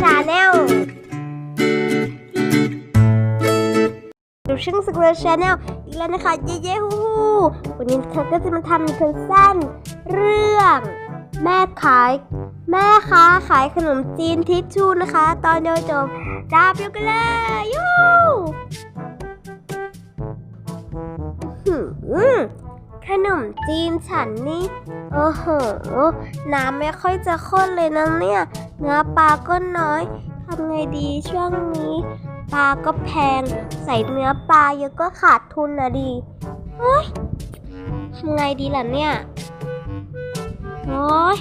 ชาแนลดูช่างสกุลชาแนลอีกแล้วนะคะ เย้เย้ฮู้ฮู้วันนี้เธอก็จะมาทำคลิปสั้นเรื่อง แม่ขาย แม่ค้าขายขนมจีนทิชชู่นะคะ ตอนเดียวจบจ้าเปียวกันเลยยูหืม ขนมจีนฉันนี่ โอ้โห น้ำไม่ค่อยจะข้นเลยนะเนี่ย เนื้อปลาก็น้อยทำไงดีช่วงนี้ ปลาก็แพง ใส่เนื้อปลาเยอะก็ขาดทุนนะดีเฮ้ยทำไงดีล่ะเนี่ย โอ้ย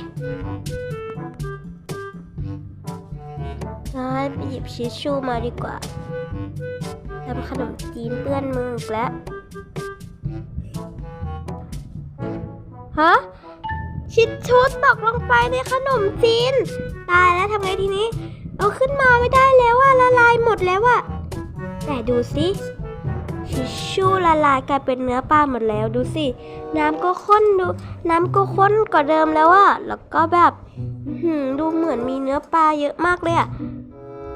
ได้ไปหยิบชิชชู่มาดีกว่าทำขนมจีนเปื้อนมืออีกแล้ว ฮะชิดชูดตกลงไปในขนมจีน ตายแล้วทำไงทีนี้ เอาขึ้นมาไม่ได้แล้วอะละลายหมดแล้วอะแต่ดูสิชิชชู่ละลายกลายเป็นเนื้อปลาหมดแล้วดูสิ น้ำก็ข้นดู น้ำก็ข้นกว่าเดิมแล้วอะแล้วก็แบบดูเหมือนมีเนื้อปลาเยอะมากเลยอะ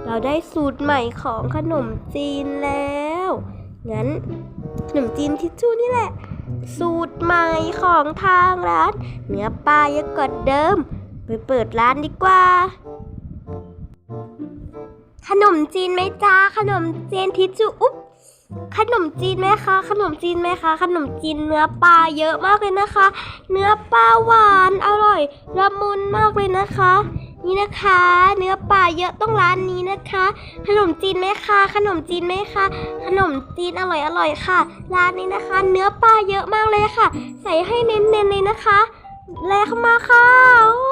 เราได้สูตรใหม่ของขนมจีนแล้ว งั้นขนมจีนทิชชู่นี่แหละ สูตรใหม่ของทางร้าน เนื้อปลาเยอะกว่าเดิม ไปเปิดร้านดีกว่า ขนมจีนไหมจ้าขนมจีนทิชชู่อุ๊บขนมจีนไหมคะ ขนมจีนไหมคะ ขนมจีนเนื้อปลาเยอะมากเลยนะคะ เนื้อปลาหวานอร่อยละมุนมากเลยนะคะ นี่นะคะ เนื้อปลาเยอะต้องร้านนี้นะคะ ขนมจีนไหมคะขนมจีนไหมคะขนมจีนอร่อยอร่อยค่ะ ร้านนี้นะคะ เนื้อปลาเยอะมากเลยค่ะ ใส่ให้เน้นๆเลยนะคะแลเข้ามาค่ะโอ้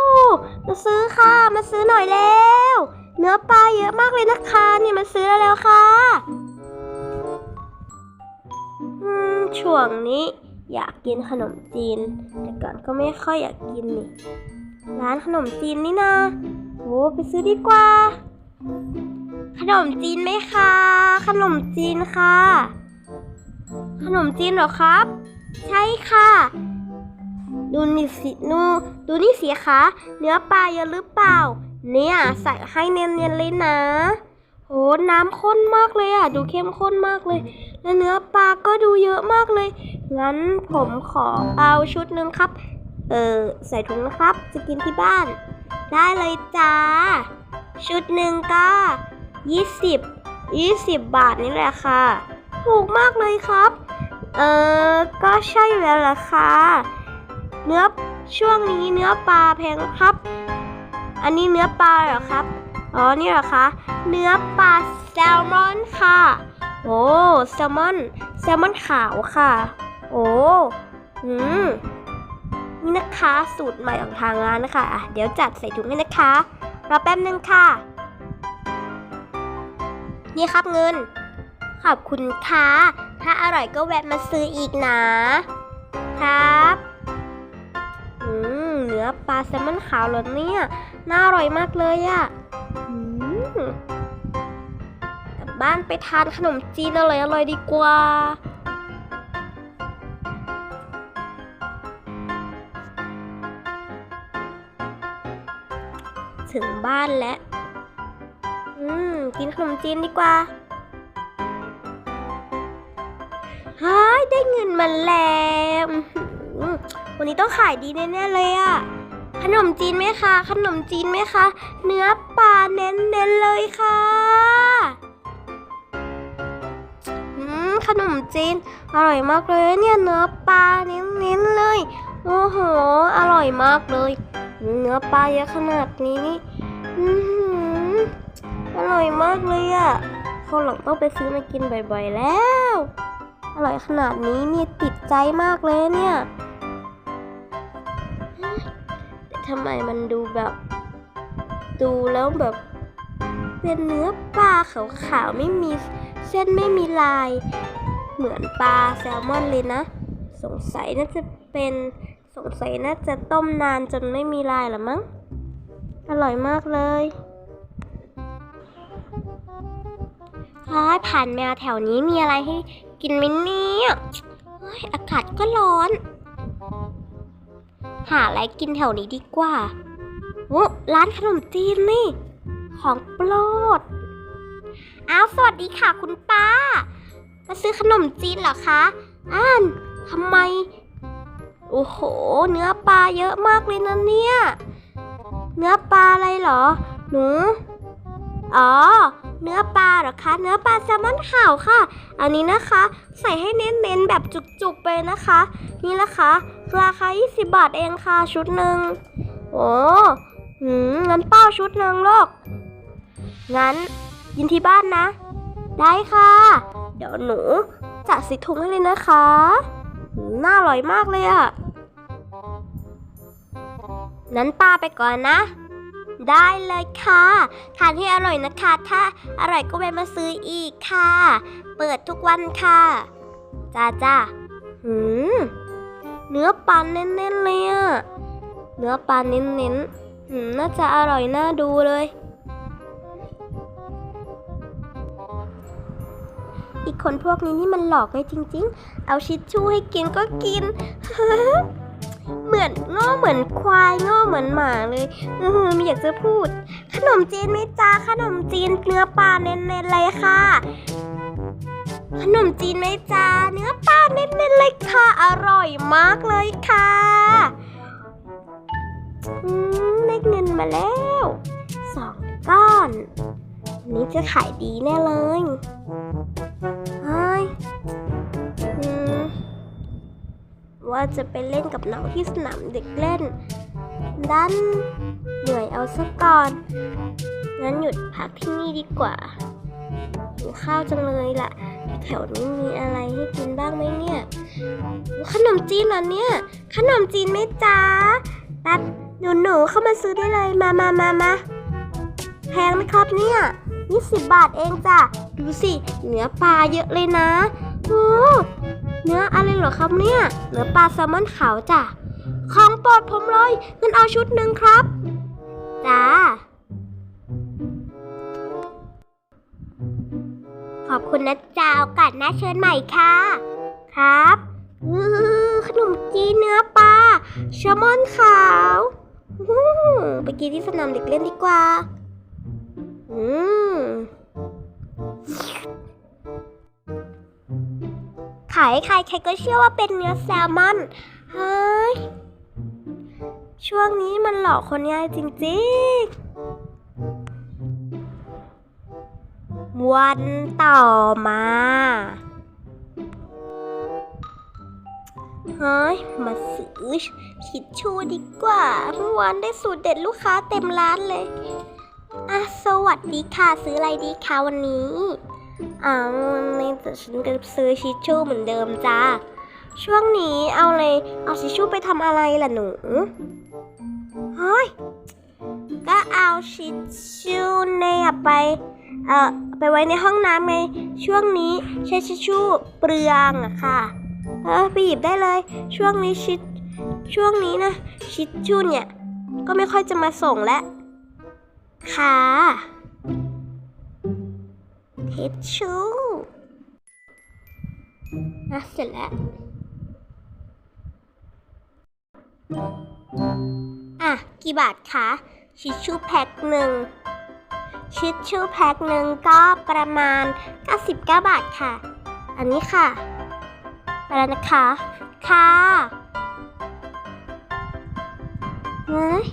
มาซื้อค่ะ มาซื้อหน่อยแล้ว เนื้อปลาเยอะมากเลยนะคะนี่มาซื้อแล้วค่ะอืมช่วงนี้อยากกินขนมจีน แต่ก่อนก็ไม่ค่อยอยากกินนี่ ร้านขนมจีนนี่นะโอ้ไปซื้อดีกว่า ขนมจีนไหมคะ ขนมจีนค่ะ ขนมจีนเหรอครับ ใช่ค่ะ ดูนี่สินูดูนี่สิคะ เนื้อปลาเยอะหรือเปล่า เนี่ยใส่ให้เนียนๆเลยนะโหน้ำข้นมากเลยอะ ดูเข้มข้นมากเลย และเนื้อปลาก็ดูเยอะมากเลย งั้นผมขอเอาชุดหนึ่งครับ เออใส่ถุงนะครับ จะกินที่บ้าน ได้เลยจ้า ชุดหนึ่งก็20 20 บาทนี่แหละค่ะ ถูกมากเลยครับ เออก็ใช่แล้วล่ะค่ะเนื้อช่วงนี้เนื้อปลาแพงครับ อันนี้เนื้อปลาเหรอครับ อ๋อ นี่เหรอคะ เนื้อปลาแซลมอนค่ะ โอ้ แซลมอน แซลมอนขาวค่ะ โอ้ อืม นี่นะคะ สูตรใหม่ของทางร้านนะคะอะเดี๋ยวจัดใส่ถุงให้นะคะรอแป๊บนึงค่ะ นี่ครับเงิน ขอบคุณค่ะ ถ้าอร่อยก็แวะมาซื้ออีกนะ ครับอืมเนื้อปลาแซลมอนขาวเหรอเนี่ย น่าอร่อยมากเลยอะอืมกลับบ้านไปทานขนมจีนอร่อยอร่อยดีกว่า ถึงบ้านแล้ว อืม กินขนมจีนดีกว่าฮ้ยได้เงินมาแล้ววันนี้ต้องขายดีแน่ๆเลยอะขนมจีนไหมคะ ขนมจีนไหมคะ เนื้อปลาเน้นๆเลยค่ะอืมขนมจีน อร่อยมากเลยเนี่ยเนื้อปลาเน้นๆเลย โอ้โห อร่อยมากเลย เนื้อปลาเยอะขนาดนี้นี่อื้อหืออร่อยมากเลยอะ่ะคนหลังต้องไปซื้อมากินบ่อยๆแล้ว อร่อยขนาดนี้นี่ติดใจมากเลยเนี่ยแต่ทำไมมันดูแบบ ดูแล้วแบบ เป็นเนื้อปลาขาวๆไม่มีเส้นไม่มีลาย เหมือนปลาแซลมอนเลยนะ สงสัยน่าจะเป็น สงสัยน่าจะต้มนานจนไม่มีลายหรอมั้ง อร่อยมากเลยฮ้ายผ่านแมวแถวนี้มีอะไรให้กินไหมเนี่ยเฮ้ยอากาศก็ร้อน หาอะไรกินแถวนี้ดีกว่าโอ้ร้านขนมจีนนี่ ของโปรด อ้าว สวัสดีค่ะคุณป้า มาซื้อขนมจีนเหรอคะอ่านทำไม โอ้โห เนื้อปลาเยอะมากเลยนะเนี่ย เนื้อปลาอะไรเหรอ หนู อ๋อ เนื้อปลาเหรอคะ เนื้อปลาแซลมอนขาวค่ะ อันนี้นะคะ ใส่ให้เน้นๆแบบจุกๆไปนะคะ นี่นะคะ ราคา 20 บาทเองค่ะชุดหนึ่งโอ้หืมงั้นเป้าชุดหนึ่งลูกงั้นยินที่บ้านนะ ได้ค่ะ เดี๋ยวหนูจัดสิถุงให้เลยนะคะ น่าอร่อยมากเลยอะ่ะนั้นป้าไปก่อนนะ ได้เลยค่ะ ทานให้อร่อยนะคะ ถ้าอร่อยก็แวะมาซื้ออีกค่ะ เปิดทุกวันค่ะ จ้าจ้าหืม เนื้อปลาเน้นๆเลยอะเนื้อปลาเน้นๆน่าจะอร่อยน่าดูเลย อีกคนพวกนี้นี่มันหลอกเลยจริง ๆ เอาชิชชู่ให้กินก็กิน เหมือนโง่เหมือนควายโง่เหมือนหมาเลยอืออไม่อยากจะพูด ขนมจีนไหมจ้าขนมจีนเนื้อปลาเน้นๆเลยค่ะ ขนมจีนไหมจ้าเนื้อปลาเน้นๆเลยค่ะ อร่อยมากเลยค่ะอืมได้เงินมาแล้วสองก้อน นนี้จะขายดีแน่เลยเฮ้ยว่าจะไปเล่นกับน้องที่สนามเด็กเล่น ดันเหนื่อยเอาซะก่อน งั้นหยุดพักที่นี่ดีกว่าหิวข้าวจังเลยล่ะ แถวนี้มีอะไรให้กินบ้างไหมเนี่ย ขนมจีนเหรอเนี่ย ขนมจีนไหมจ๊ะแป๊บหนูหนูๆเข้ามาซื้อได้เลย มามามามาแพงไหมครับเนี่ย 20 บาทเองจ้ะ ดูสิเนื้อปลาเยอะเลยนะโอ้เนื้ออะไรเหรอครับเนี่ย เนื้อปลาแซลมอนขาวจ้ะ ของโปรดผมเลยงั้นเอาชุดหนึ่งครับ จ้า ขอบคุณนะจ๊ะโอกาสหน้าเชิญใหม่ค่ะ ครับอือขนมจีนเนื้อปลาแซลมอนขาวไปกินที่สนามเด็กเล่นดีกว่า อืม ขายใครใครก็เชื่อว่าเป็นเนื้อแซลมอนเฮ้ยช่วงนี้มันหลอกคนง่ายจริงๆ วันต่อมา เฮ้ย มาซื้อชิดชูดีกว่าเมื่อวานได้สูตรเด็ดลูกค้าเต็มร้านเลย สวัสดีค่ะ ซื้ออะไรดีคะวันนี้อ่าวันนี้แต่ฉันก็ซื้อชิชชู่เหมือนเดิมจ้า ช่วงนี้เอาเลยเอาชิชชู่ไปทำอะไรล่ะหนูเฮ้ยก็เอาชิชชู่เนี่ยไปเอ่อไปไว้ในห้องน้ำไงช่วงนี้ใช้ชิชชู่เปลืองอะค่ะเออไปหยิบได้เลย ช่วงนี้ชิช่วงนี้นะ ชิชชู่เนี่ย ก็ไม่ค่อยจะมาส่งแล้ว ค่ะทิชชู่อะเสร็จแล้ว อะ กี่บาทคะชิชชู่แพ็คหนึ่งชิชชู่แพ็คหนึ่งก็ประมาณ 99 บาทค่ะ อันนี้ค่ะไปแล้วนะคะ ค่ะเฮ้ย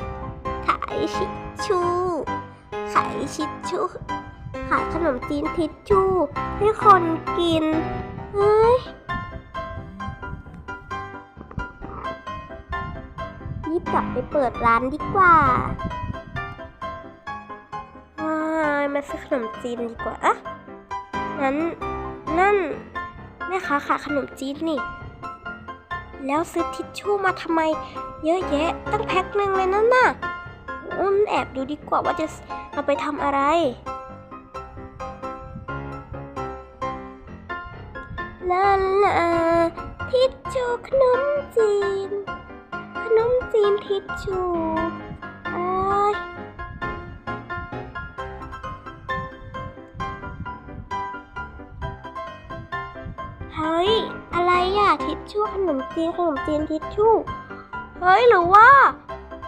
ขายชิ ขายชิชชู่ขายขนมจีนทิชชู่ให้คนกิน เฮ้ย รีบกลับไปเปิดร้านดีกว่าว้ามาซื้อขนมจีนดีกว่าอะนั้นนั่นแม่ค้าขายขนมจีนนี่ แล้วซื้อทิชชู่มาทำไม เยอะแยะตั้งแพ็คหนึ่งเลยนั่นน่ะ อืมแอบดูดีกว่าว่าจะเอาไปทำอะไร ลาลาทิชชู่ขนมจีน ขนมจีนทิชชู่อ้ายเฮ้ย อะไรอะทิชชู่ขนมจีนขนมจีนทิชชู่ เฮ้ยหรือว่า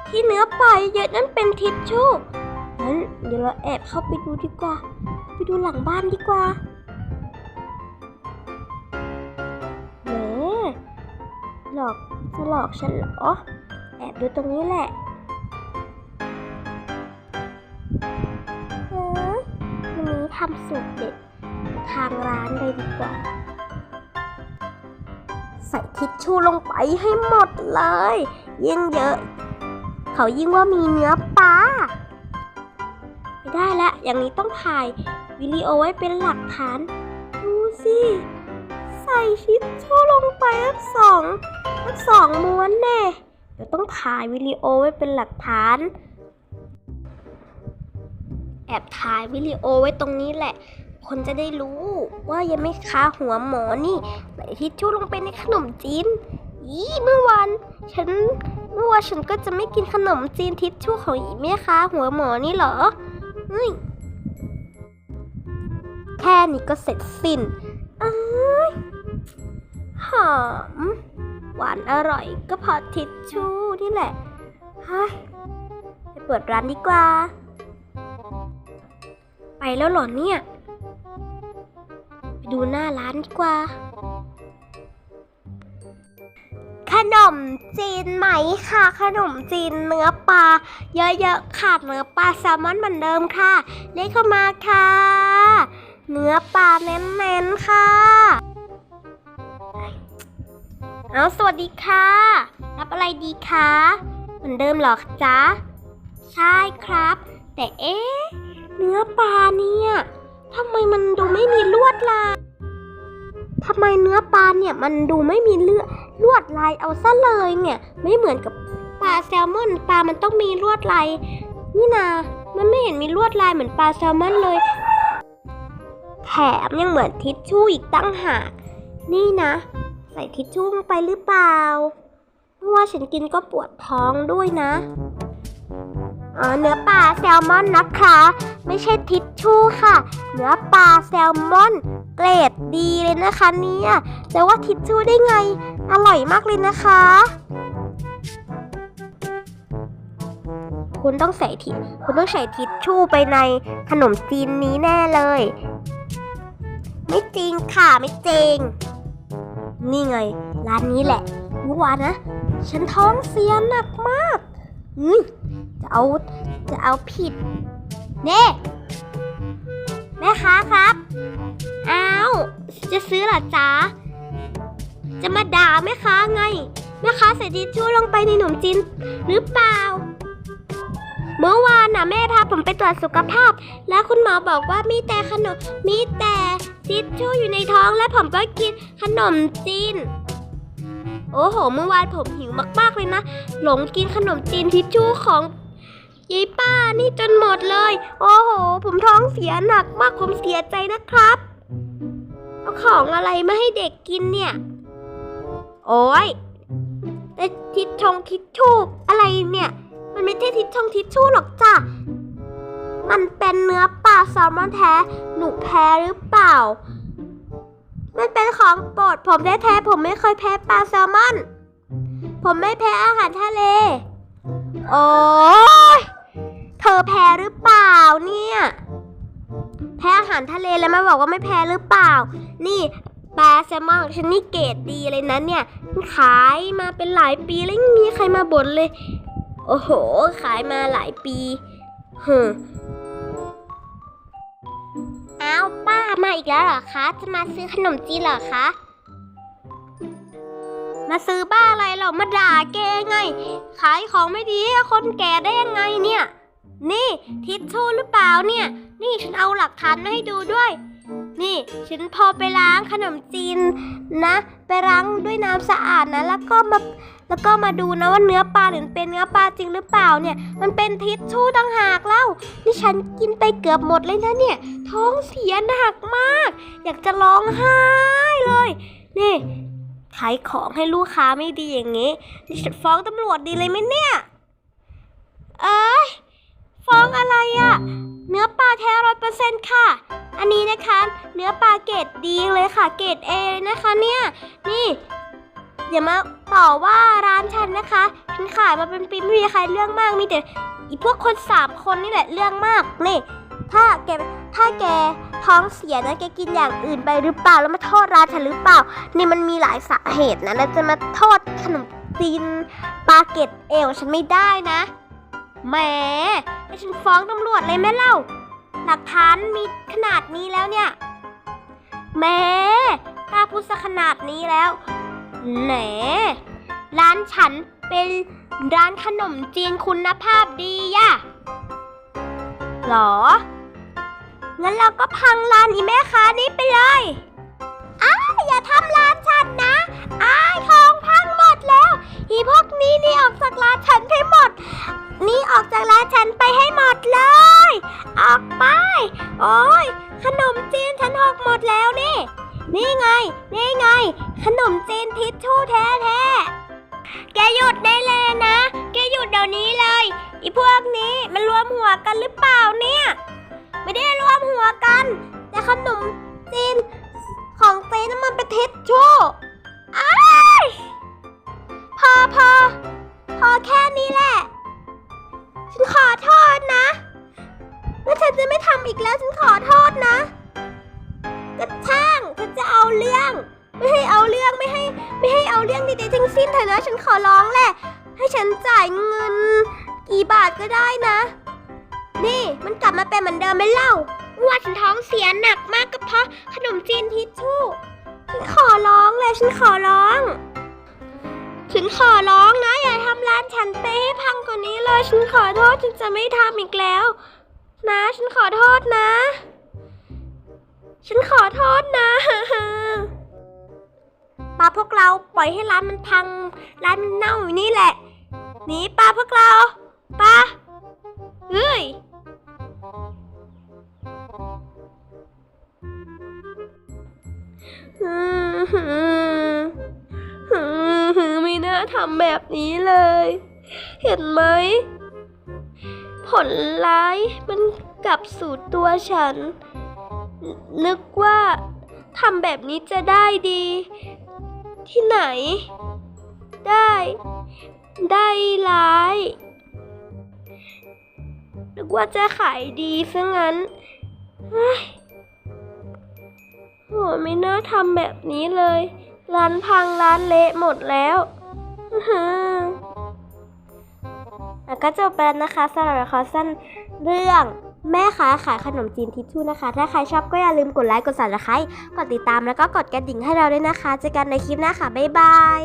ที่เนื้อปลาเยอะนั่นเป็นทิชชู่งั้นเดี๋ยวเราแอบเข้าไปดูดีกว่า ไปดูหลังบ้านดีกว่าแหมหลอกจะหลอกฉันเหรอ แอบดูตรงนี้แหละเออวันนี้ทำสูตรเด็ดทางร้านเลยดีกว่า ใส่ทิชชู่ลงไปให้หมดเลย ยิ่งเยอะ เขายิ่งว่ามีเนื้อปลาไม่ได้ละ อย่างนี้ต้องถ่ายวิดีโอไว้เป็นหลักฐาน ดูสิ ใส่ทิชชู่ลงไปทั้งสองทั้งสองม้วนแน่เดี๋ยวต้องถ่ายวิดีโอไว้เป็นหลักฐาน แอบถ่ายวิดีโอไว้ตรงนี้แหละ คนจะได้รู้ว่ายังไม่ค้าหัวหมอนี่ใส่ทิชชู่ลงไปในขนมจีนอีเมื่อวานฉัน เมื่อวาฉันก็จะไม่กินขนมจีนทิชชู่ของอีแม่ค้าหัวหมอนี่เหรอเฮ้ยแค่นี้ก็เสร็จสิ้นอ้ยหอม หวานอร่อยก็พอทิชชู่นี่แหละเฮ้ยไปเปิดร้านดีกว่า ไปแล้วหรอเนี่ย ไปดูหน้าร้านดีกว่า นมจีนไหมค่ะ ขนมจีนเนื้อปลาเยอะๆค่ะเนื้อปลาแซลมอนเหมือนเดิมค่ะเรียกเข้ามาค่ะ เนื้อปลาเน้นๆค่ะเอาสวัสดีค่ะ รับอะไรดีคะเหมือนเดิมหรอจ๊ะใช่ครับ แต่เอ๊ะเนื้อปลาเนี่ยทำไมมันดูไม่มีลวดลายทำไมเนื้อปลาเนี่ยมันดูไม่มีเลือด ลวดลายเอาซะเลยเนี่ย ไม่เหมือนกับปลาแซลมอนปลามันต้องมีลวดลายนี่นา มันไม่เห็นมีลวดลายเหมือนปลาแซลมอนเลย แถมยังเหมือนทิชชู่อีกตั้งหาก นี่นะ ใส่ทิชชู่ลงไปหรือเปล่าเพราะว่าฉันกินก็ปวดท้องด้วยนะอ๋อเนื้อปลาแซลมอนนะคะ ไม่ใช่ทิชชู่ค่ะ เนื้อปลาแซลมอน เกรดดีเลยนะคะเนี่ยแต่ว่าทิชชู่ได้ไง อร่อยมากเลยนะคะ คุณต้องใส่ทิคุณต้องใส่ทิชชู่ไปในขนมจีนนี้แน่เลย ไม่จริงค่ะไม่จริง นี่ไง ร้านนี้แหละเมื่อวานนะ ฉันท้องเสียหนักมากอืจะเอาจะเอาผิด เน่แม่ค้าครับอ้าวจะซื้อหรอจ๊ะ จะมาด่าแม่ค้าไงแม่ค้าใส่ทิชชู่ลงไปในขนมจีนหรือเปล่า เมื่อวานน่ะแม่พาผมไปตรวจสุขภาพ แล้วคุณหมอบอกว่ามีแต่ขนมมีแต่ทิชชู่อยู่ในท้องและผมก็กินขนมจีน โอ้โห เมื่อวานผมหิวมากๆเลยนะ หลงกินขนมจีนทิชชู่ของยายป้านี่จนหมดเลย โอ้โห ผมท้องเสียหนักมากผมเสียใจนะครับ เอาของอะไรมาให้เด็กกินเนี่ย โอ้ยแต่ทิชชงทิชชู่อะไรเนี่ย มันไม่ใช่ทิชชงทิชชู่หรอกจ้ะ มันเป็นเนื้อปลาแซลมอนแท้ หนูแพ้หรือเปล่า มันเป็นของโปรดผมแท้ๆผมไม่เคยแพ้ปลาแซลมอน ผมไม่แพ้อาหารทะเล โอ้ยเธอแพ้หรือเปล่าเนี่ย แพ้อาหารทะเลแล้วมาบอกว่าไม่แพ้หรือเปล่า นี่ ปลาแซลมอนของฉันนี่เกรดดีเลยนะเนี่ย ขายมาเป็นหลายปีแล้วยังมีใครมาบ่นเลย โอ้โห ขายมาหลายปีฮึมอ้าวป้ามาอีกแล้วเหรอคะ จะมาซื้อขนมจีนเหรอคะ มาซื้อบ้าอะไรเหรอมาด่าแกไง ขายของไม่ดีให้คนแก่ได้ยังไงเนี่ย นี่ทิชชู่หรือเปล่าเนี่ย นี่ฉันเอาหลักฐานมาให้ดูด้วย นี่ ฉันพอไปล้างขนมจีนนะ ไปล้างด้วยน้ำสะอาดนะ แล้วก็มาแล้วก็มาดูนะว่าเนื้อปลาเนี่ยเป็นเนื้อปลาจริงหรือเปล่าเนี่ย มันเป็นทิชชู่ต่างหากเล่า นี่ฉันกินไปเกือบหมดเลยนะเนี่ย ท้องเสียหนักมาก อยากจะร้องไห้เลย นี่ขายของให้ลูกค้าไม่ดีอย่างงี้ นี่ฉันฟ้องตำรวจดีเลยไหมเนี่ย เอ้ย ฟ้องอะไรอะเนื้อปลาแท้ร้อยเปอร์เซ็นต์ค่ะ อันนี้นะคะ เนื้อปลาเกรดดีเลยค่ะ เกรดเอเลยนะคะเนี่ย นี่อย่ามาต่อว่าร้านฉันนะคะฉันขายมาเป็นปีไม่มีใครเรื่องมากมีแต่อีพวกคนสามคนนี่แหละเรื่องมากนี่ถ้าแกถ้าแกท้องเสียนะแกกินอย่างอื่นไปหรือเปล่าแล้วมาโทษร้านฉันหรือเปล่า นี่มันมีหลายสาเหตุนะแล้วจะมาโทษขนมจีนปลาเกตเอวฉันไม่ได้นะ แหมให้ฉันฟ้องตำรวจเลยแม่เล่า หลักฐานมีขนาดนี้แล้วเนี่ยแหม่กล้าพูดซะขนาดนี้แล้วแหนร้านฉันเป็นร้านขนมจีนคุณภาพดีย่ะหรอ งั้นเราก็พังร้านอีแม่ค้านี้ไปเลย อ้าอย่าทำร้านฉันนะ อ้ายทองพัง แล้วอีพวกนี้นี่ออกจากร้านฉันให้หมด นี่ออกจากร้านฉันไปให้หมดเลย ออกไป โอ้ยขนมจีนฉันหกหมดแล้วนี่ นี่ไง นี่ไง ขนมจีนทิชชู่แท้แท้ๆแกหยุดได้เลยนะ แกหยุดเดี๋ยวนี้เลยอีพวกนี้มันรวมหัวกันหรือเปล่าเนี่ย ไม่ได้รวมหัวกัน แต่ขนมจีนของเจ๊นั้นมันเป็นทิชชู่อ้าย พอพอพอแค่นี้แหละ ฉันขอโทษนะ แล้วฉันจะไม่ทำอีกแล้วฉันขอโทษนะกระช่างฉันจะเอาเรื่อง ไม่ให้เอาเรื่องไม่ให้ ไม่ให้เอาเรื่องใดๆทั้งสิ้นเถอะนะฉันขอร้องแหละ ให้ฉันจ่ายเงิน กี่บาทก็ได้นะ นี่มันกลับมาเป็นเหมือนเดิมไหมเล่าว่าฉันท้องเสียหนักมากก็เพราะขนมจีนทิชชู่ฉันขอร้องเลยฉันขอร้อง ฉันขอร้องนะ อย่าทำร้านฉันไปให้พังกว่านี้เลย ฉันขอโทษฉันจะไม่ทำอีกแล้ว นะ ฉันขอโทษนะ ฉันขอโทษนะป้าพวกเราปล่อยให้ร้านมันพัง ร้านมันเน่าอยู่นี่แหละหนีป้าพวกเราป้าเฮ้ย ทำแบบนี้เลย เห็นไหม ผลร้ายมันกลับสู่ตัวฉัน นึกว่าทำแบบนี้จะได้ดี ที่ไหน ได้ ได้ร้ายนึกว่าจะขายดีซะงั้นเฮ้ยโหไม่น่าทำแบบนี้เลย ร้านพังร้านเละหมดแล้ว แล้วก็จบไปแล้วนะคะสำหรับละครสั้นเรื่องแม่ค้าขายขนมจีนทิชชู่นะคะ ถ้าใครชอบก็อย่าลืมกดไลค์ กดสับสไครต์กดติดตามแล้วก็กดกระดิ่งให้เราด้วยนะคะ เจอกันในคลิปหน้าค่ะ บ๊ายบาย